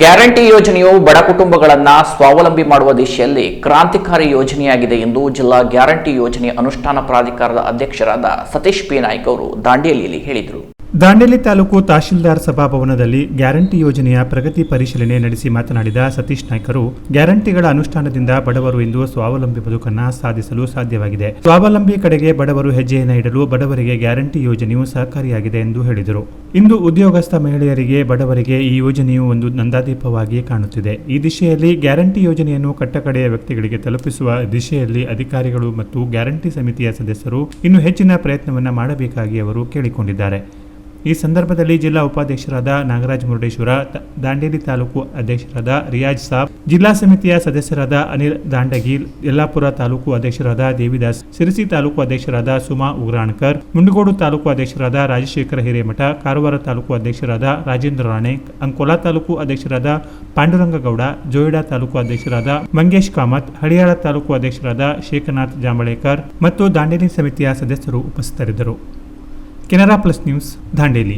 Guarantee ಯೋಜನೆಯು ಬಡ ಕುಟುಂಬಗಳನ್ನ ಸ್ವಾವಲಂಬಿ ಮಾಡುವ ದಿಶೆಯಲ್ಲಿ ಕ್ರಾಂತಿಕಾರಿ ಯೋಜನೆಯಾಗಿದೆ ಎಂದು ಜಿಲ್ಲಾ ಗ್ಯಾರಂಟಿ ಯೋಜನೆ ಅನುಷ್ಠಾನ ಪ್ರಾಧಿಕಾರದ ಅಧ್ಯಕ್ಷರಾದ ಸತೀಶ್ ಪಿ ನಾಯ್ಕ ಅವರು ದಾಂಡೇಲಿಯಲ್ಲಿ ಹೇಳಿದರು. ದಾಂಡೇಲಿ ತಾಲೂಕು ತಹಶೀಲ್ದಾರ್ ಸಭಾಭವನದಲ್ಲಿ ಗ್ಯಾರಂಟಿ ಯೋಜನೆಯ ಪ್ರಗತಿ ಪರಿಶೀಲನೆ ನಡೆಸಿ ಮಾತನಾಡಿದ ಸತೀಶ್ ನಾಯ್ಕರು, ಗ್ಯಾರಂಟಿಗಳ ಅನುಷ್ಠಾನದಿಂದ ಬಡವರು ಇಂದು ಸ್ವಾವಲಂಬಿ ಬದುಕನ್ನ ಸಾಧಿಸಲು ಸಾಧ್ಯವಾಗಿದೆ. ಸ್ವಾವಲಂಬಿ ಕಡೆಗೆ ಬಡವರು ಹೆಜ್ಜೆಯನ್ನು ಇಡಲು ಬಡವರಿಗೆ ಗ್ಯಾರಂಟಿ ಯೋಜನೆಯು ಸಹಕಾರಿಯಾಗಿದೆ ಎಂದು ಹೇಳಿದರು. ಇಂದು ಉದ್ಯೋಗಸ್ಥ ಮಹಿಳೆಯರಿಗೆ, ಬಡವರಿಗೆ ಈ ಯೋಜನೆಯು ಒಂದು ನಂದಾದೀಪವಾಗಿ ಕಾಣುತ್ತಿದೆ. ಈ ದಿಶೆಯಲ್ಲಿ ಗ್ಯಾರಂಟಿ ಯೋಜನೆಯನ್ನು ಕಟ್ಟಕಡೆಯ ವ್ಯಕ್ತಿಗಳಿಗೆ ತಲುಪಿಸುವ ದಿಶೆಯಲ್ಲಿ ಅಧಿಕಾರಿಗಳು ಮತ್ತು ಗ್ಯಾರಂಟಿ ಸಮಿತಿಯ ಸದಸ್ಯರು ಇನ್ನು ಹೆಚ್ಚಿನ ಪ್ರಯತ್ನವನ್ನು ಮಾಡಬೇಕಾಗಿ ಅವರು ಕೇಳಿಕೊಂಡಿದ್ದಾರೆ. ಈ ಸಂದರ್ಭದಲ್ಲಿ ಜಿಲ್ಲಾ ಉಪಾಧ್ಯಕ್ಷರಾದ ನಾಗರಾಜ್ ಮುರುಡೇಶ್ವರ ದಾಂಡೇಲಿ ತಾಲೂಕು ಅಧ್ಯಕ್ಷರಾದ ರಿಯಾಜ್ ಸಾಬ್, ಜಿಲ್ಲಾ ಸಮಿತಿಯ ಸದಸ್ಯರಾದ ಅನಿಲ್ ದಾಂಡಗಿಲ್, ಯಲ್ಲಾಪುರ ತಾಲೂಕು ಅಧ್ಯಕ್ಷರಾದ ದೇವಿದಾಸ್, ಸಿರಸಿ ತಾಲೂಕು ಅಧ್ಯಕ್ಷರಾದ ಸುಮಾ ಉಗ್ರಾಣ್ಕರ್, ಮುಂಡಗೋಡು ತಾಲೂಕು ಅಧ್ಯಕ್ಷರಾದ ರಾಜಶೇಖರ ಹಿರೇಮಠ, ಕಾರವಾರ ತಾಲೂಕು ಅಧ್ಯಕ್ಷರಾದ ರಾಜೇಂದ್ರ ರಾಣೆ, ಅಂಕೋಲಾ ತಾಲೂಕು ಅಧ್ಯಕ್ಷರಾದ ಪಾಂಡುರಂಗಗೌಡ, ಜೋಯಿಡಾ ತಾಲೂಕು ಅಧ್ಯಕ್ಷರಾದ ಮಂಗೇಶ್ ಕಾಮತ್, ಹಳಿಯಾಳ ತಾಲೂಕು ಅಧ್ಯಕ್ಷರಾದ ಶೇಖನಾಥ್ ಜಾಂಬಳೇಕರ್ ಮತ್ತು ದಾಂಡೇಲಿ ಸಮಿತಿಯ ಸದಸ್ಯರು ಉಪಸ್ಥಿತರಿದ್ದರು. Canara plus news धांडेली